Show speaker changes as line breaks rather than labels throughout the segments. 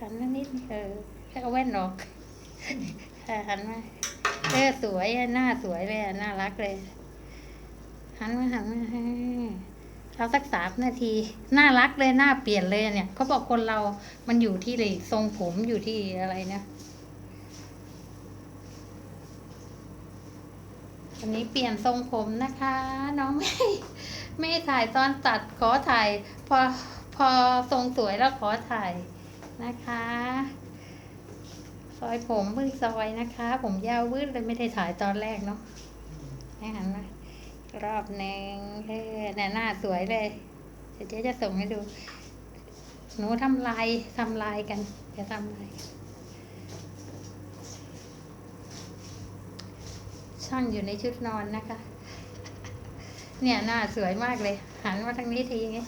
หันมานิดเออแค่เอาแว่นออกหันมาเออสวยหน้าสวยเลยน่ารักเลย หันมาหันมาเออเอาสักสามนาที น่ารักเลยหน้าเปลี่ยนเลยเนี่ยเขาบอกคนเรา มันอยู่ที่เลยทรงผมอยู่ที่อะไรนะวันนี้เปลี่ยนทรงผมนะคะ น้องไม่ไม่ถ่ายตอนตัดขอถ่าย พอพอทรงสวยแล้วขอถ่าย นะคะ ซอยผมเพิ่งซอยนะคะ ผมยาววืดเลยไม่ได้ถ่ายตอนแรกเนาะให้หันมารอบหนึ่งเออน่หน้าสวยเลยเจ๊จะส่งให้ดู หนูทำลายทำลายกันจะทำลายช่างอยู่ในชุดนอนนะคะ เนี่ยหน้าสวยมากเลย หันมาทางนี้ทีไง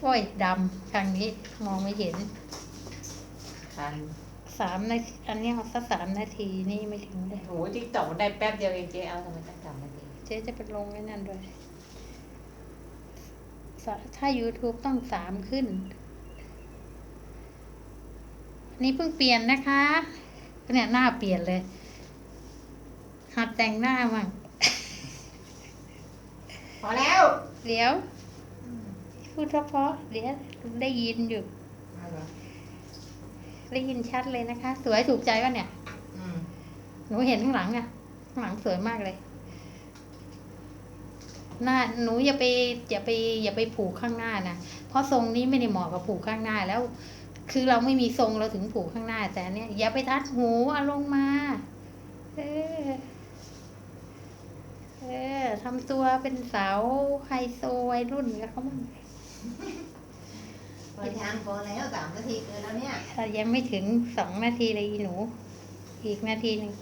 โอ้ยดำทางนี้มองไม่เห็น
คัน
สามนาทีอันนี้เอาสักสามนาทีนี่ไม่ถึงเลย
โอ้ทิกตอกได้แป๊บเดียวเองเจ๊เอาทำไมตั้งสามนาที
เจ๊จะไปลงไว้นั่นด้วยสะถ้า YouTube ต้องสามขึ้น นี่เพิ่งเปลี่ยนนะคะเนี่ยหน้าเปลี่ยนเลยหัดแต่งหน้ามั่ง
พอแล้ว
เดี๋ยว พูดเพราะๆเดี๋ยวได้ยินอยู่
เอาเหรอ
ได้ยินชัดเลยนะคะ สวยถูกใจป่ะเนี่ย
อืม
หนูเห็นข้างหลังอะข้างหลังสวยมากเลยหน้าหนูอย่าไปอย่าไปอย่าไปผูกข้างหน้านะเพราะทรงนี้ไม่ได้เหมาะกับผูกข้างหน้าแล้ว คือเราไม่มีทรงเราถึงผูกข้างหน้า แต่อันเนี้ยอย่าไปทัดหูเอาลงมา เออเออทำตัวเป็นสาวไฮโซวัยรุ่นกับเขาบ้าง
พอทางพอแล้วสามนาทีเกินแล้วเนี่ย
ถ้ายังไม่ถึงสองนาทีเลยอีหนู อีกนาทีหนึ่ง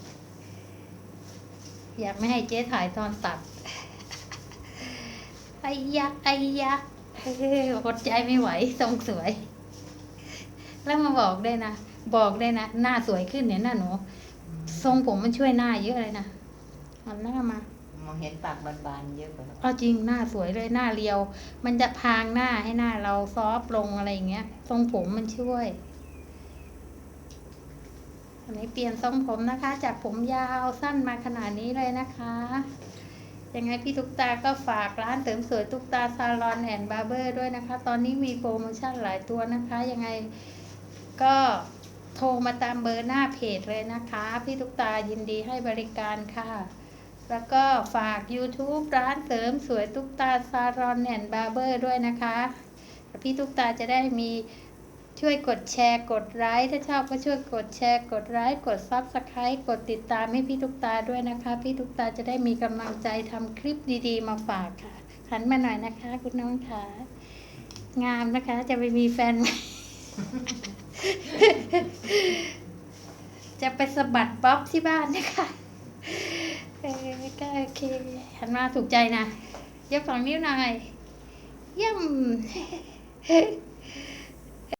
อยากไม่ให้เจ๊ถ่ายตอนตัดไอ้ยะไอ้ยะเอออดใจไม่ไหวทรงสวย แล้วมาบอกได้นะ บอกได้นะ หน้าสวยขึ้นเนี่ยหน้าหนู ทรงผมมันช่วยหน้าเยอะเลยนะหันหน้ามา
ม องเห็นปากบานๆเยอะกว่า
เอาจริงหน้าสวยเลยหน้าเรียว มันจะพรางหน้าให้หน้าเราซอฟต์ลงอะไรอย่างเงี้ย ทรงผมมันช่วยอันนี้เปลี่ยนทรงผมนะคะ จากผมยาวสั้นมาขนาดนี้เลยนะคะยังไงพี่ตุ๊กตาก็ฝากร้านเสริมสวยตุ๊กตาซาลอนแอนด์บาร์เบอร์ด้วยนะคะ ตอนนี้มีโปรโมชั่นหลายตัวนะคะ ยังไงก็โทรมาตามเบอร์หน้าเพจเลยนะคะ พี่ตุ๊กตายินดีให้บริการค่ะ แล้วก็ฝาก YouTube ร้านเสริมสวยตุ๊กตาซาลอนแอนบาร์เบอร์ด้วยนะคะ พี่ตุ๊กตาจะได้มีช่วยกดแชร์กดไลค์ถ้าชอบก็ช่วยกดแชร์กดไลค์กดซับสไครต์กดติดตามให้พี่ตุ๊กตาด้วยนะคะ พี่ตุ๊กตาจะได้มีกำลังใจทำคลิปดีๆ มาฝากค่ะหันมาหน่อยนะคะ คุณน้องค่ะ งามนะคะจะไปมีแฟนไหมจะไปสะบัดบ๊อบที่บ้านนะคะ เออก็โอเคหันมาถูกใจนะยกสองนิ้วหน่อยเยี่ยม